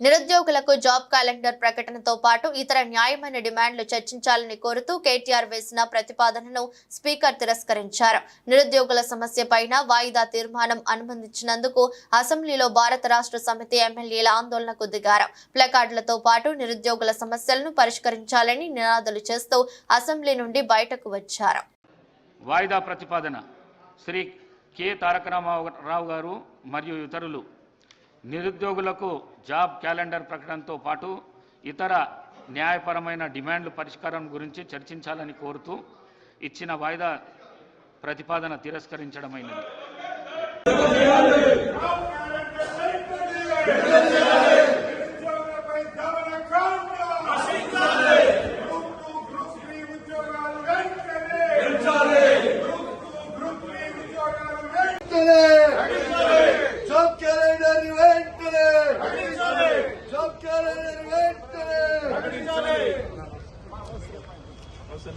నిరుద్యోగులకు job calendar ప్రకటనతో పాటు ఇతర న్యాయమైన డిమాండ్లు చర్చించాలని కోరుతూ కేటీఆర్ వేసిన ప్రతిపాదనను స్పీకర్ తిరస్కరించారు. నిరుద్యోగుల సమస్య పైన వాయిదా తీర్మానం అనుమతించినందుకు అసెంబ్లీలో భారత రాష్ట్ర సమితి ఎమ్మెల్యేల ఆందోళనకు దిగారు. ప్లకార్డులతో పాటు నిరుద్యోగుల సమస్యలను పరిష్కరించాలని నినాదాలు చేస్తూ అసెంబ్లీ నుండి బయటకు వచ్చారు. వాయిదా ప్రతిపాదన శ్రీ కె. తారక రామారావు గారు మరియు ఇతరులు నిరుద్యోగులకు జాబ్ క్యాలెండర్ ప్రకటనతో పాటు ఇతర న్యాయపరమైన డిమాండ్లు పరిష్కారం గురించి చర్చించాలని కోరుతూ ఇచ్చిన వాయిదా ప్రతిపాదన తిరస్కరించడమైనది. ఉద్యోగాలు ప్రకటించాలి